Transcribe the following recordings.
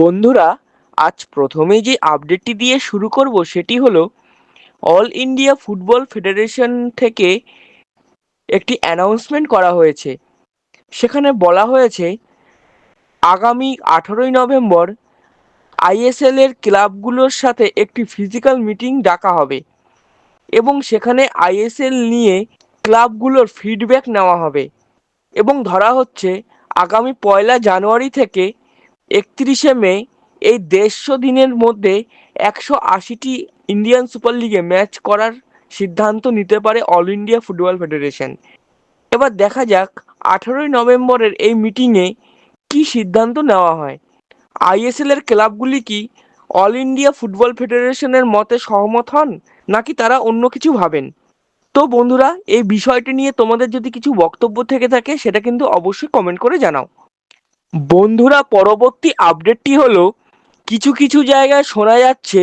বন্ধুরা, আজ প্রথমে যে আপডেটটি দিয়ে শুরু করব সেটি হলো অল ইন্ডিয়া ফুটবল ফেডারেশন থেকে একটি অ্যানাউন্সমেন্ট করা হয়েছে। সেখানে বলা হয়েছে, আগামী আঠেরোই নভেম্বর আইএসএল এর ক্লাবগুলোর সাথে একটি ফিজিক্যাল মিটিং ডাকা হবে এবং সেখানে আইএসএল নিয়ে ক্লাবগুলোর ফিডব্যাক নেওয়া হবে। এবং ধরা হচ্ছে, আগামী পয়লা জানুয়ারি থেকে একত্রিশে মে এই দেড়শো দিনের মধ্যে একশো আশিটি ইন্ডিয়ান সুপার লিগে ম্যাচ করার সিদ্ধান্ত নিতে পারে অল ইন্ডিয়া ফুটবল ফেডারেশন। এবার দেখা যাক আঠেরোই নভেম্বরের এই মিটিংয়ে কী সিদ্ধান্ত নেওয়া হয়। আইএসএল এর ক্লাবগুলি কি অল ইন্ডিয়া ফুটবল ফেডারেশনের মতে সহমত হন, নাকি তারা অন্য কিছু ভাবেন? তো বন্ধুরা, এই বিষয়টি নিয়ে তোমাদের যদি কিছু বক্তব্য থেকে থাকে, সেটা কিন্তু অবশ্যই কমেন্ট করে জানাও। বন্ধুরা, পরবর্তী আপডেটটি হলো, কিছু কিছু জায়গায় শোনা যাচ্ছে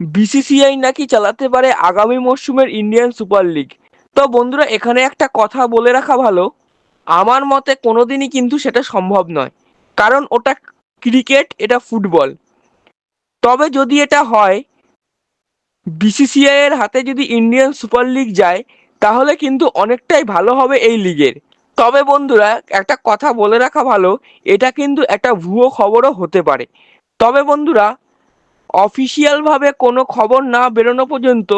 বিসিসিআই নাকি চালাতে পারে আগামী মরশুমের ইন্ডিয়ান সুপার লিগ তো বন্ধুরা, এখানে একটা কথা বলে রাখা ভালো, আমার মতে কোনোদিনই কিন্তু সেটা সম্ভব নয়, কারণ ওটা ক্রিকেট এটা ফুটবল তবে যদি এটা হয় বিসিসিআই এর হাতে যদি ইন্ডিয়ান সুপার লিগ যায়, তাহলে কিন্তু অনেকটাই ভালো হবে এই লিগের তবে বন্ধুরা, একটা কথা বলে রাখা ভালো, এটা কিন্তু একটা ভুয়ো খবরও হতে পারে। তবে বন্ধুরা, অফিসিয়ালভাবে কোনো খবর না বেরোনো পর্যন্ত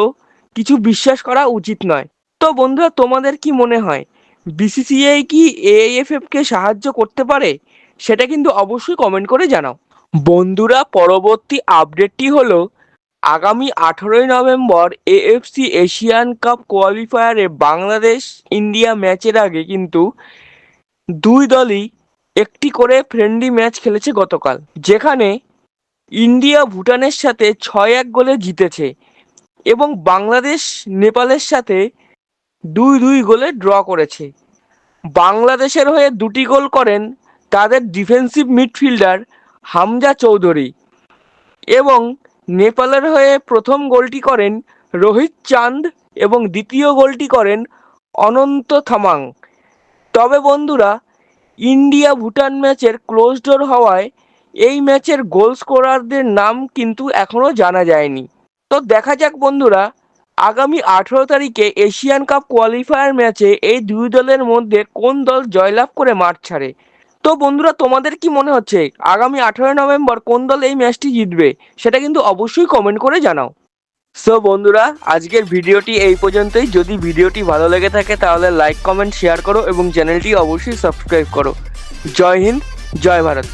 কিছু বিশ্বাস করা উচিত নয়। তো বন্ধুরা, তোমাদের কি মনে হয় বিসিসিআই কি এএফএফকে সাহায্য করতে পারে? সেটা কিন্তু অবশ্যই কমেন্ট করে জানাও। বন্ধুরা, পরবর্তী আপডেটটি হলো আগামী আঠেরোই নভেম্বর এএফসি এশিয়ান কাপ কোয়ালিফায়ারে বাংলাদেশ ইন্ডিয়া ম্যাচের আগে কিন্তু দুই দলই একটি করে ফ্রেন্ডলি ম্যাচ খেলেছে গতকাল, যেখানে ইন্ডিয়া ভুটানের সাথে ছয় এক গোলে জিতেছে এবং বাংলাদেশ নেপালের সাথে দুই দুই গোলে ড্র করেছে। বাংলাদেশের হয়ে দুটি গোল করেন তাদের ডিফেন্সিভ মিডফিল্ডার হামজা চৌধুরী এবং নেপালের হয়ে প্রথম গোলটি করেন রোহিত চাঁদ এবং দ্বিতীয় গোলটি করেন অনন্ত থামাং। তবে বন্ধুরা, ইন্ডিয়া ভুটান ম্যাচের ক্লোজ ডোর হওয়ায় এই ম্যাচের গোল স্কোরারদের নাম কিন্তু এখনও জানা যায়নি। তো দেখা যাক বন্ধুরা, আগামী আঠেরো তারিখে এশিয়ান কাপ কোয়ালিফায়ার ম্যাচে এই দুই দলের মধ্যে কোন দল জয়লাভ করে মাঠ ছাড়ে? তো বন্ধুরা, তোমাদের কি মনে হচ্ছে? আগামী আঠেরোই নভেম্বর কোন দল এই ম্যাচটি জিতবে? সেটা কিন্তু অবশ্যই কমেন্ট করে জানাও। সো বন্ধুরা, আজকের ভিডিওটি এই পর্যন্তই। যদি ভিডিওটি ভালো লেগে থাকে, তাহলে লাইক কমেন্ট শেয়ার করো এবং চ্যানেলটি অবশ্যই সাবস্ক্রাইব করো। জয় হিন্দ, জয় ভারত।